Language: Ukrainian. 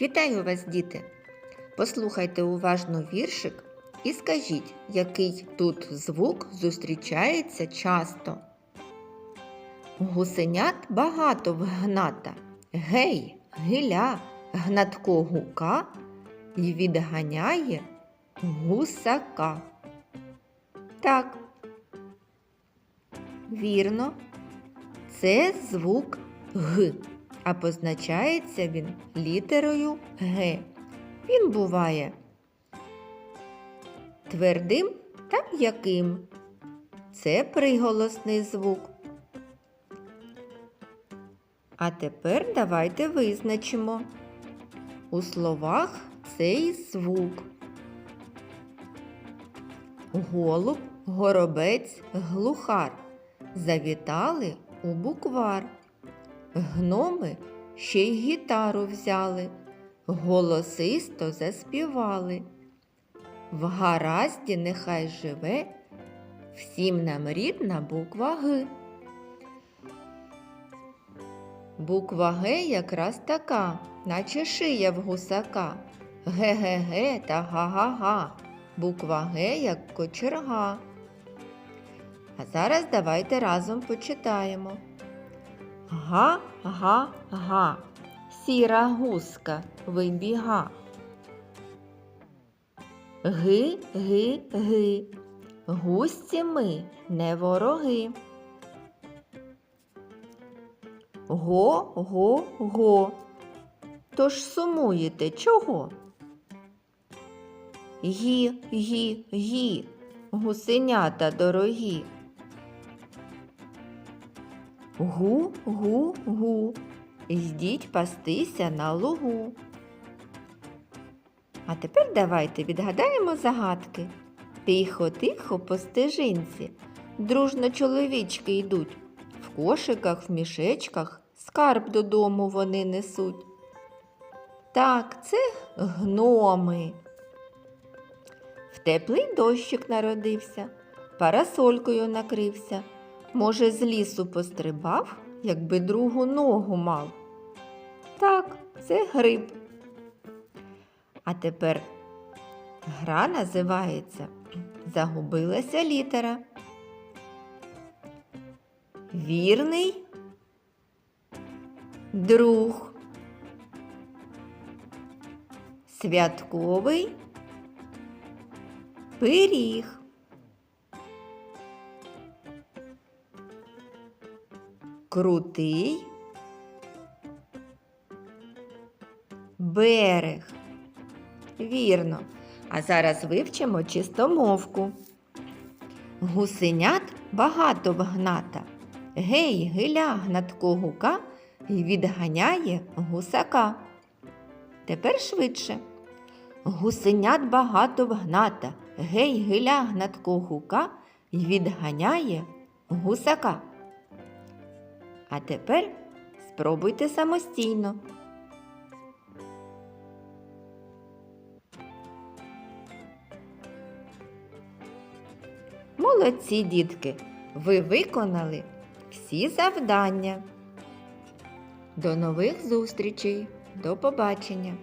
Вітаю вас, діти! Послухайте уважно віршик і скажіть, який тут звук зустрічається часто. Гусенят багато вгната. Гей, гиля, гнатко гука й відганяє гусака. Так. Вірно, це звук Г, а позначається він літерою Г. Він буває твердим та м'яким. Це приголосний звук. А тепер давайте визначимо у словах цей звук. Голуб, горобець, глухар завітали у буквар. Гноми ще й гітару взяли, голосисто заспівали. В гаразді нехай живе всім нам рідна буква Г. Буква Г якраз така, наче шия в гусака. Ге-ге-ге та га-га-га. Буква Г як кочерга. А зараз давайте разом почитаємо. Га-га-га. Сіра гуска вибіга. Ги-ги-ги. Гусці ми не вороги. Го-го-го. Тож сумуєте чого? Гі, гі, гі, гусенята дорогі. Гу, гу, гу, йдіть пастися на лугу. А тепер давайте відгадаємо загадки. Тихо, тихо по стежинці. Дружно чоловічки йдуть. В кошиках, в мішечках скарб додому вони несуть. Так, це гноми. В теплий дощик народився, парасолькою накрився. Може, з лісу пострибав, якби другу ногу мав. Так, це гриб. А тепер гра називається Загубилася літера. Вірний друг. Святковий пиріг. Крутий берег. Вірно. А зараз вивчимо чистомовку. Гусенят багато вгната. Гей, гиля гнатко гука й відганяє гусака. Тепер швидше. Гусенят багато вгната. Гей, гиля гнатко гука й відганяє гусака. А тепер спробуйте самостійно. Молодці, дітки! Ви виконали всі завдання. До нових зустрічей! До побачення!